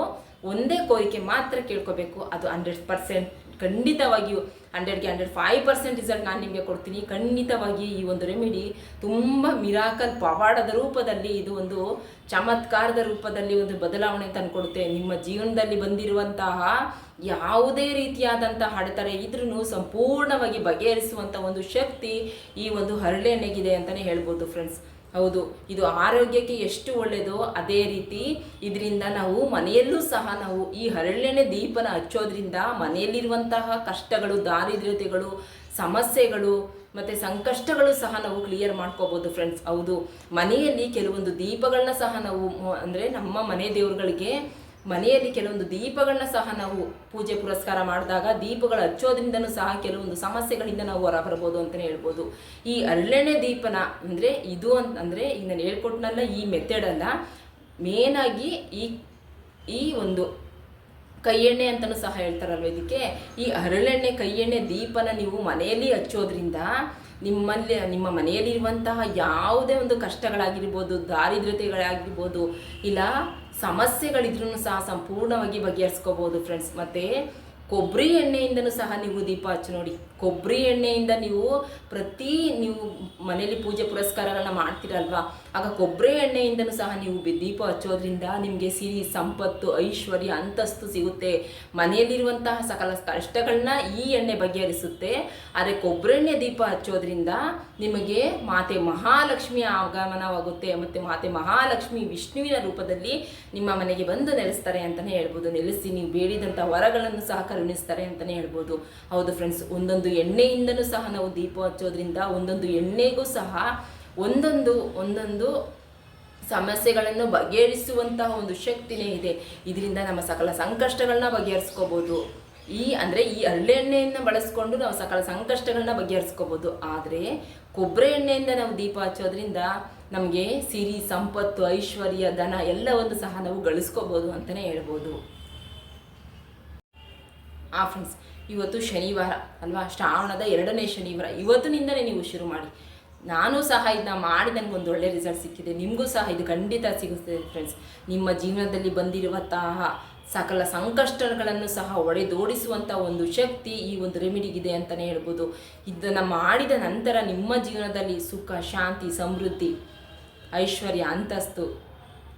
ಒಂದೇ ಕೋರಿಕೆ ಮಾತ್ರ ಕೇಳ್ಕೋಬೇಕು. ಅದು ಹಂಡ್ರೆಡ್ ಪರ್ಸೆಂಟ್ ಖಂಡಿತವಾಗಿಯೂ ಹಂಡ್ರೆಡ್ಗೆ ಹಂಡ್ರೆಡ್ ಫೈವ್ ಪರ್ಸೆಂಟ್ ರಿಸಲ್ಟ್ ನಾನು ನಿಮಗೆ ಕೊಡ್ತೀನಿ. ಖಂಡಿತವಾಗಿ ಈ ಒಂದು ರೆಮಿಡಿ ತುಂಬ ಮಿರಾಕಲ್ ಪವಾಡದ ರೂಪದಲ್ಲಿ ಇದು ಒಂದು ಚಮತ್ಕಾರದ ರೂಪದಲ್ಲಿ ಒಂದು ಬದಲಾವಣೆ ತಂದುಕೊಡುತ್ತೆ. ನಿಮ್ಮ ಜೀವನದಲ್ಲಿ ಬಂದಿರುವಂತಹ ಯಾವುದೇ ರೀತಿಯಾದಂತಹ ಅಡೆತಡೆ ಇದ್ರೂ ಸಂಪೂರ್ಣವಾಗಿ ಬಗೆಹರಿಸುವಂಥ ಒಂದು ಶಕ್ತಿ ಈ ಒಂದು ಹರಳೆಣ್ಣೆಗಿದೆ ಅಂತಲೇ ಹೇಳ್ಬೋದು ಫ್ರೆಂಡ್ಸ್ ಹೌದು, ಇದು ಆರೋಗ್ಯಕ್ಕೆ ಎಷ್ಟು ಒಳ್ಳೆಯದೋ ಅದೇ ರೀತಿ ಇದರಿಂದ ನಾವು ಮನೆಯಲ್ಲೂ ಸಹ ನಾವು ಈ ಹರಳೆಣ್ಣೆ ದೀಪನ ಹಚ್ಚೋದ್ರಿಂದ ಮನೆಯಲ್ಲಿರುವಂತಹ ಕಷ್ಟಗಳು, ದಾರಿದ್ರ್ಯತೆಗಳು, ಸಮಸ್ಯೆಗಳು ಮತ್ತು ಸಂಕಷ್ಟಗಳು ಸಹ ನಾವು ಕ್ಲಿಯರ್ ಮಾಡ್ಕೋಬೋದು ಫ್ರೆಂಡ್ಸ್ ಹೌದು, ಮನೆಯಲ್ಲಿ ಕೆಲವೊಂದು ದೀಪಗಳನ್ನ ಸಹ ನಾವು ಅಂದರೆ ನಮ್ಮ ಮನೆ ದೇವರುಗಳಿಗೆ ಮನೆಯಲ್ಲಿ ಕೆಲವೊಂದು ದೀಪಗಳನ್ನ ಸಹ ನಾವು ಪೂಜೆ ಪುರಸ್ಕಾರ ಮಾಡಿದಾಗ ದೀಪಗಳು ಹಚ್ಚೋದ್ರಿಂದನೂ ಸಹ ಕೆಲವೊಂದು ಸಮಸ್ಯೆಗಳಿಂದ ನಾವು ಹೊರ ಬರಬಹುದು ಅಂತಲೇ ಹೇಳ್ಬೋದು. ಈ ಅರಳೆಣ್ಣೆ ದೀಪನ ಅಂದರೆ ಇದು ಅಂತ ಅಂದರೆ ಈಗ ನಾನು ಹೇಳ್ಕೊಟ್ನಲ್ಲ ಈ ಮೆಥಡಲ್ಲ ಮೇನಾಗಿ ಈ ಈ ಒಂದು ಕೈ ಎಣ್ಣೆ ಅಂತಲೂ ಸಹ ಹೇಳ್ತಾರಲ್ವ ಇದಕ್ಕೆ. ಈ ಹರಳೆಣ್ಣೆ ಎಣ್ಣೆ ದೀಪನ ನೀವು ಮನೆಯಲ್ಲಿ ಹಚ್ಚೋದ್ರಿಂದ ನಿಮ್ಮಲ್ಲಿ, ನಿಮ್ಮ ಮನೆಯಲ್ಲಿರುವಂತಹ ಯಾವುದೇ ಒಂದು ಕಷ್ಟಗಳಾಗಿರ್ಬೋದು, ದಾರಿದ್ರ್ಯತೆಗಳಾಗಿರ್ಬೋದು, ಇಲ್ಲ ಸಮಸ್ಯೆಗಳಿದ್ರೂ ಸಹ ಸಂಪೂರ್ಣವಾಗಿ ಬಗೆಹರಿಸ್ಕೋಬೋದು ಫ್ರೆಂಡ್ಸ್ ಮತ್ತು ಕೊಬ್ಬರಿ ಎಣ್ಣೆಯಿಂದನೂ ಸಹ ನೀವು ದೀಪ ಹಚ್ಚಿ ನೋಡಿ. ಕೊಬ್ಬರಿ ಎಣ್ಣೆಯಿಂದ ನೀವು ಪ್ರತಿ ನೀವು ಮನೆಯಲ್ಲಿ ಪೂಜೆ ಪುರಸ್ಕಾರಗಳನ್ನ ಮಾಡ್ತೀರಲ್ವಾ? ಆಗ ಕೊಬ್ಬರಿ ಎಣ್ಣೆಯಿಂದನೂ ಸಹ ನೀವು ದೀಪ ಹಚ್ಚೋದ್ರಿಂದ ನಿಮಗೆ ಸಿರಿ ಸಂಪತ್ತು, ಐಶ್ವರ್ಯ ಅಂತಸ್ತು ಸಿಗುತ್ತೆ. ಮನೆಯಲ್ಲಿರುವಂತಹ ಸಕಲ ಕಷ್ಟಗಳನ್ನ ಈ ಎಣ್ಣೆ ಬಗೆಹರಿಸುತ್ತೆ. ಆದರೆ ಕೊಬ್ಬರಿ ಎಣ್ಣೆ ದೀಪ ಹಚ್ಚೋದ್ರಿಂದ ನಿಮಗೆ ಮಾತೆ ಮಹಾಲಕ್ಷ್ಮಿಯ ಆಗಮನವಾಗುತ್ತೆ. ಮತ್ತು ಮಾತೆ ಮಹಾಲಕ್ಷ್ಮಿ ವಿಷ್ಣುವಿನ ರೂಪದಲ್ಲಿ ನಿಮ್ಮ ಮನೆಗೆ ಬಂದು ನೆಲೆಸ್ತಾರೆ ಅಂತಲೇ ಹೇಳ್ಬೋದು. ನೆಲೆಸಿ ನೀವು ಬೇಡಿದಂಥ ವರಗಳನ್ನು ಸಹ ಕರುಣಿಸ್ತಾರೆ ಅಂತಲೇ ಹೇಳ್ಬೋದು. ಹೌದು ಫ್ರೆಂಡ್ಸ್ ಒಂದೊಂದು ಎಣ್ಣೆಯಿಂದನೂ ಸಹ ನಾವು ದೀಪ ಹಚ್ಚೋದ್ರಿಂದ ಒಂದೊಂದು ಎಣ್ಣೆಗೂ ಸಹ ಒಂದೊಂದು ಒಂದೊಂದು ಸಮಸ್ಯೆಗಳನ್ನು ಬಗೆಹರಿಸುವಂತಹ ಒಂದು ಶಕ್ತಿನೇ ಇದೆ. ಇದರಿಂದ ನಮ್ಮ ಸಕಲ ಸಂಕಷ್ಟಗಳನ್ನ ಬಗೆಹರಿಸ್ಕೋಬೋದು. ಈ ಅಂದರೆ ಈ ಎಣ್ಣೆಯನ್ನು ಬಳಸ್ಕೊಂಡು ನಾವು ಸಕಲ ಸಂಕಷ್ಟಗಳನ್ನ ಬಗೆಹರಿಸ್ಕೋಬೋದು. ಆದರೆ ಕೊಬ್ಬರಿ ಎಣ್ಣೆಯಿಂದ ನಾವು ದೀಪ ಹಚ್ಚೋದ್ರಿಂದ ನಮಗೆ ಸಿರಿ, ಸಂಪತ್ತು, ಐಶ್ವರ್ಯ, ಧನ ಎಲ್ಲವನ್ನು ಸಹ ನಾವು ಗಳಿಸ್ಕೋಬೋದು ಅಂತಲೇ ಹೇಳ್ಬೋದು. ಆ ಫ್ರೆಂಡ್ಸ್ ಇವತ್ತು ಶನಿವಾರ, ಅಲ್ವಾ? ಶ್ರಾವಣದ ಎರಡನೇ ಶನಿವಾರ. ಇವತ್ತಿನಿಂದಲೇ ನೀವು ಶುರು ಮಾಡಿ. ನಾನು ಸಹ ಇದನ್ನ ಮಾಡಿ ಒಂದು ಒಳ್ಳೆ ರಿಸಲ್ಟ್ ಸಿಕ್ಕಿದೆ. ನಿಮಗೂ ಸಹ ಇದು ಖಂಡಿತ ಸಿಗುತ್ತೆ ಫ್ರೆಂಡ್ಸ್ ನಿಮ್ಮ ಜೀವನದಲ್ಲಿ ಬಂದಿರುವಂತಹ ಸಕಲ ಸಂಕಷ್ಟಗಳನ್ನು ಸಹ ಒಡೆದೋಡಿಸುವಂಥ ಒಂದು ಶಕ್ತಿ ಈ ಒಂದು ರೆಮಿಡಿಗಿದೆ ಅಂತಲೇ ಹೇಳ್ಬೋದು. ಇದನ್ನು ಮಾಡಿದ ನಂತರ ನಿಮ್ಮ ಜೀವನದಲ್ಲಿ ಸುಖ, ಶಾಂತಿ, ಸಮೃದ್ಧಿ, ಐಶ್ವರ್ಯ, ಅಂತಸ್ತು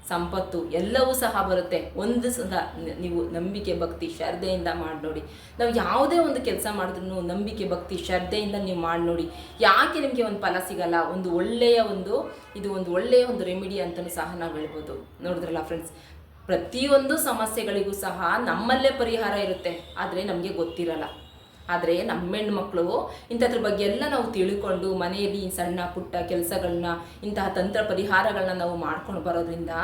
ಸಂಪತ್ತು ಎಲ್ಲವೂ ಸಹ ಬರುತ್ತೆ. ಒಂದು ಸದ ನೀವು ನಂಬಿಕೆ, ಭಕ್ತಿ, ಶ್ರದ್ಧೆಯಿಂದ ಮಾಡಿ ನೋಡಿ. ನಾವು ಯಾವುದೇ ಒಂದು ಕೆಲಸ ಮಾಡಿದ್ರು ನಂಬಿಕೆ, ಭಕ್ತಿ, ಶ್ರದ್ಧೆಯಿಂದ ನೀವು ಮಾಡಿ ನೋಡಿ. ಯಾಕೆ ನಿಮಗೆ ಒಂದು ಫಲ ಸಿಗಲ್ಲ? ಒಂದು ಒಳ್ಳೆಯ ಒಂದು, ಇದು ಒಂದು ಒಳ್ಳೆಯ ಒಂದು ರೆಮಿಡಿ ಅಂತಲೂ ಸಹ ನಾವು ಹೇಳ್ಬೋದು. ನೋಡಿದ್ರಲ್ಲ ಫ್ರೆಂಡ್ಸ್ ಪ್ರತಿಯೊಂದು ಸಮಸ್ಯೆಗಳಿಗೂ ಸಹ ನಮ್ಮಲ್ಲೇ ಪರಿಹಾರ ಇರುತ್ತೆ. ಆದರೆ ನಮಗೆ ಗೊತ್ತಿರಲ್ಲ. ಆದರೆ ನಮ್ಮ ಹೆಣ್ಮಕ್ಳು ಇಂಥದ್ರ ಬಗ್ಗೆ ಎಲ್ಲ ನಾವು ತಿಳ್ಕೊಂಡು ಮನೆಯಲ್ಲಿ ಸಣ್ಣ ಪುಟ್ಟ ಕೆಲಸಗಳನ್ನ ಇಂತಹ ತಂತ್ರ ಪರಿಹಾರಗಳನ್ನ ನಾವು ಮಾಡ್ಕೊಂಡು ಬರೋದ್ರಿಂದ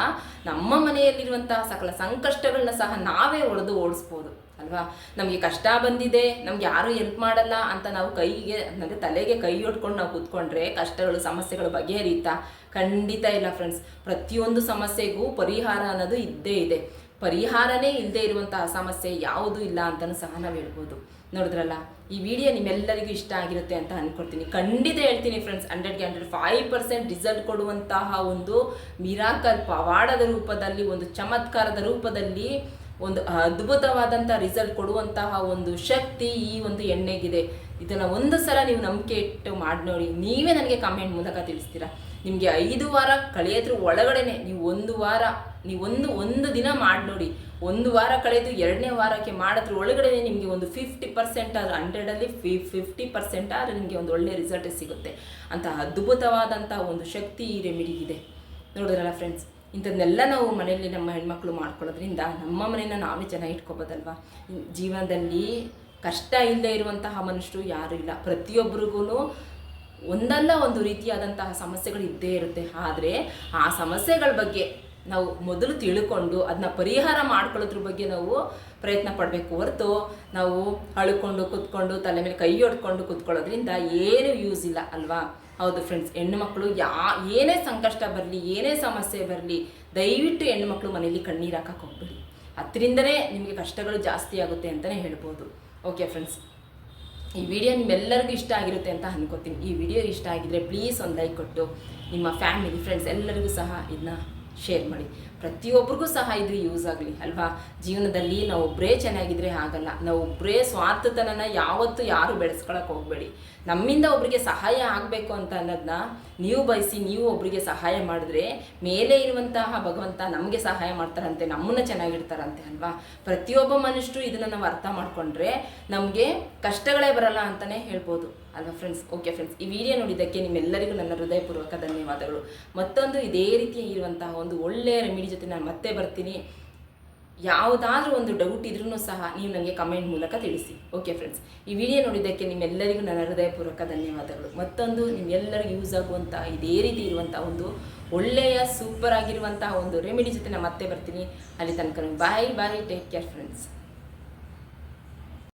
ನಮ್ಮ ಮನೆಯಲ್ಲಿರುವಂತಹ ಸಕಲ ಸಂಕಷ್ಟಗಳನ್ನ ಸಹ ನಾವೇ ಒಡೆದು ಓಡಿಸ್ಬೋದು, ಅಲ್ವಾ? ನಮಗೆ ಕಷ್ಟ ಬಂದಿದೆ, ನಮ್ಗೆ ಯಾರು ಹೆಲ್ಪ್ ಮಾಡಲ್ಲ ಅಂತ ನಾವು ಕೈಗೆ, ಅಂದರೆ ತಲೆಗೆ ಕೈ ಹೊಡ್ಕೊಂಡು ನಾವು ಕೂತ್ಕೊಂಡ್ರೆ ಕಷ್ಟಗಳು, ಸಮಸ್ಯೆಗಳು ಬಗೆಹರಿಯುತ್ತಾ? ಖಂಡಿತ ಇಲ್ಲ ಫ್ರೆಂಡ್ಸ್ ಪ್ರತಿಯೊಂದು ಸಮಸ್ಯೆಗೂ ಪರಿಹಾರ ಅನ್ನೋದು ಇದ್ದೇ ಇದೆ. ಪರಿಹಾರನೇ ಇಲ್ಲದೆ ಇರುವಂತಹ ಸಮಸ್ಯೆ ಯಾವುದೂ ಇಲ್ಲ ಅಂತಲೂ ಸಹ ನಾವು ಹೇಳ್ಬೋದು. ನೋಡಿದ್ರಲ್ಲ, ಈ ವಿಡಿಯೋ ನಿಮ್ಮೆಲ್ಲರಿಗೂ ಇಷ್ಟ ಆಗಿರುತ್ತೆ ಅಂತ ಅನ್ಕೊಳ್ತೀನಿ. ಖಂಡಿತ ಹೇಳ್ತೀನಿ ಫ್ರೆಂಡ್ಸ್ ಹಂಡ್ರೆಡ್ಗೆ ಹಂಡ್ರೆಡ್ ಫೈವ್ ಪರ್ಸೆಂಟ್ ರಿಸಲ್ಟ್ ಕೊಡುವಂತಹ ಒಂದು ಮಿರಾಕಲ್ ಪವಾಡದ ರೂಪದಲ್ಲಿ, ಒಂದು ಚಮತ್ಕಾರದ ರೂಪದಲ್ಲಿ, ಒಂದು ಅದ್ಭುತವಾದಂಥ ರಿಸಲ್ಟ್ ಕೊಡುವಂತಹ ಒಂದು ಶಕ್ತಿ ಈ ಒಂದು ಎಣ್ಣೆಗಿದೆ. ಇದನ್ನು ಒಂದು ಸಲ ನೀವು ನಂಬಿಕೆ ಇಟ್ಟು ಮಾಡಿ ನೋಡಿ. ನೀವೇ ನನಗೆ ಕಮೆಂಟ್ ಮೂಲಕ ತಿಳಿಸ್ತೀರಾ? ನಿಮಗೆ ಐದು ವಾರ ಕಳೆಯೋದ್ರ ಒಳಗಡೆನೆ ನೀವು ಒಂದು ವಾರ ನೀವು ಒಂದು ಒಂದು ದಿನ ಮಾಡಿ ನೋಡಿ. ಒಂದು ವಾರ ಕಳೆದು ಎರಡನೇ ವಾರಕ್ಕೆ ಮಾಡೋದ್ರ ಒಳಗಡೆ ನಿಮಗೆ ಒಂದು ಫಿಫ್ಟಿ ಪರ್ಸೆಂಟ್ ಆದ್ರೆ ಹಂಡ್ರೆಡಲ್ಲಿ ಫಿ ಫಿಫ್ಟಿ ಪರ್ಸೆಂಟ್ ಆದರೆ ನಿಮಗೆ ಒಂದು ಒಳ್ಳೆಯ ರಿಸಲ್ಟ್ ಸಿಗುತ್ತೆ. ಅಂತ ಅದ್ಭುತವಾದಂಥ ಒಂದು ಶಕ್ತಿ ಈ ರೆಮಿಡಿಗಿದೆ ನೋಡಿದ್ರಲ್ಲ ಫ್ರೆಂಡ್ಸ್ ಇಂಥದ್ದನ್ನೆಲ್ಲ ನಾವು ಮನೆಯಲ್ಲಿ ನಮ್ಮ ಹೆಣ್ಮಕ್ಳು ಮಾಡ್ಕೊಳ್ಳೋದ್ರಿಂದ ನಮ್ಮ ಮನೆಯನ್ನು ನಾವೇ ಚೆನ್ನಾಗಿ ಇಟ್ಕೋಬೋದಲ್ವಾ? ಜೀವನದಲ್ಲಿ ಕಷ್ಟ ಇಲ್ಲದೆ ಇರುವಂತಹ ಮನುಷ್ಯರು ಯಾರೂ ಇಲ್ಲ. ಪ್ರತಿಯೊಬ್ಬರಿಗೂ ಒಂದಲ್ಲ ಒಂದು ರೀತಿಯಾದಂತಹ ಸಮಸ್ಯೆಗಳು ಇದ್ದೇ ಇರುತ್ತೆ. ಆದರೆ ಆ ಸಮಸ್ಯೆಗಳ ಬಗ್ಗೆ ನಾವು ಮೊದಲು ತಿಳ್ಕೊಂಡು ಅದನ್ನ ಪರಿಹಾರ ಮಾಡ್ಕೊಳ್ಳೋದ್ರ ಬಗ್ಗೆ ನಾವು ಪ್ರಯತ್ನ ಪಡಬೇಕು ಹೊರತು ನಾವು ಅಳ್ಕೊಂಡು ಕುತ್ಕೊಂಡು ತಲೆ ಮೇಲೆ ಕೈ ಹೊಡ್ಕೊಂಡು ಕುತ್ಕೊಳ್ಳೋದ್ರಿಂದ ಏನು ಯೂಸ್ ಇಲ್ಲ ಅಲ್ವಾ? ಹೌದು ಫ್ರೆಂಡ್ಸ್ ಹೆಣ್ಣುಮಕ್ಳು ಯಾ, ಏನೇ ಸಂಕಷ್ಟ ಬರಲಿ, ಏನೇ ಸಮಸ್ಯೆ ಬರಲಿ, ದಯವಿಟ್ಟು ಹೆಣ್ಣುಮಕ್ಳು ಮನೇಲಿ ಕಣ್ಣೀರು ಹಾಕಕ್ಕೆ ಅದರಿಂದನೇ ನಿಮಗೆ ಕಷ್ಟಗಳು ಜಾಸ್ತಿ ಆಗುತ್ತೆ ಅಂತಲೇ ಹೇಳ್ಬೋದು. ಓಕೆ ಫ್ರೆಂಡ್ಸ್ ಈ ವಿಡಿಯೋ ನಿಮ್ಮೆಲ್ಲರಿಗೂ ಇಷ್ಟ ಆಗಿರುತ್ತೆ ಅಂತ ಅನ್ಕೋತೀನಿ. ಈ ವಿಡಿಯೋ ಇಷ್ಟ ಆಗಿದ್ರೆ ಪ್ಲೀಸ್ ಒಂದು ಲೈಕ್ ಕೊಟ್ಟು ನಿಮ್ಮ ಫ್ಯಾಮಿಲಿ ಫ್ರೆಂಡ್ಸ್ ಎಲ್ಲರಿಗೂ ಸಹ ಇದನ್ನ ಶೇರ್ ಮಾಡಿ. ಪ್ರತಿಯೊಬ್ಬರಿಗೂ ಸಹ ಇದು ಯೂಸ್ ಆಗಲಿ, ಅಲ್ವಾ? ಜೀವನದಲ್ಲಿ ನಾವು ಒಬ್ಬರೇ ಚೆನ್ನಾಗಿದ್ರೆ ಆಗಲ್ಲ. ನಾವು ಒಬ್ಬರೇ ಸ್ವಾರ್ಥತನನ ಯಾವತ್ತೂ ಯಾರು ಬೆಳೆಸ್ಕೊಳಕ್ಕೆ ಹೋಗಬೇಡಿ. ನಮ್ಮಿಂದ ಒಬ್ಬರಿಗೆ ಸಹಾಯ ಆಗಬೇಕು ಅಂತ ಅನ್ನೋದನ್ನ ನೀವು ಬಯಸಿ ನೀವು ಒಬ್ಬರಿಗೆ ಸಹಾಯ ಮಾಡಿದ್ರೆ ಮೇಲೆ ಇರುವಂತಹ ಭಗವಂತ ನಮಗೆ ಸಹಾಯ ಮಾಡ್ತಾರಂತೆ, ನಮ್ಮನ್ನ ಚೆನ್ನಾಗಿಡ್ತಾರಂತೆ ಅಲ್ವಾ? ಪ್ರತಿಯೊಬ್ಬ ಮನುಷ್ಯರು ಇದನ್ನು ನಾವು ಅರ್ಥ ಮಾಡ್ಕೊಂಡ್ರೆ ನಮಗೆ ಕಷ್ಟಗಳೇ ಬರಲ್ಲ ಅಂತಲೇ ಹೇಳ್ಬೋದು. ಅಲ್ವಾ ಫ್ರೆಂಡ್ಸ್ ಓಕೆ ಫ್ರೆಂಡ್ಸ್ ಈ ವಿಡಿಯೋ ನೋಡಿದ್ದಕ್ಕೆ ನಿಮ್ಮೆಲ್ಲರಿಗೂ ನನ್ನ ಹೃದಯಪೂರ್ವಕ ಧನ್ಯವಾದಗಳು. ಮತ್ತೊಂದು ಇದೇ ರೀತಿ ಇರುವಂತಹ ಒಂದು ಒಳ್ಳೆಯ ರೆಮಿಡಿ ಜೊತೆ ನಾನು ಮತ್ತೆ ಬರ್ತೀನಿ. ಯಾವುದಾದ್ರೂ ಒಂದು ಡೌಟ್ ಇದ್ರೂ ಸಹ ನೀವು ನನಗೆ ಕಮೆಂಟ್ ಮೂಲಕ ತಿಳಿಸಿ. ಓಕೆ ಫ್ರೆಂಡ್ಸ್ ಈ ವಿಡಿಯೋ ನೋಡಿದ್ದಕ್ಕೆ ನಿಮ್ಮೆಲ್ಲರಿಗೂ ನನ್ನ ಹೃದಯಪೂರ್ವಕ ಧನ್ಯವಾದಗಳು. ಮತ್ತೊಂದು ನಿಮ್ಮೆಲ್ಲರಿಗೂ ಯೂಸ್ ಆಗುವಂಥ ಇದೇ ರೀತಿ ಇರುವಂಥ ಒಂದು ಒಳ್ಳೆಯ ಸೂಪರ್ ಆಗಿರುವಂತಹ ಒಂದು ರೆಮಿಡಿ ಜೊತೆ ನಾನು ಮತ್ತೆ ಬರ್ತೀನಿ. ಅಲ್ಲಿ ತನಕ bye bye take care friends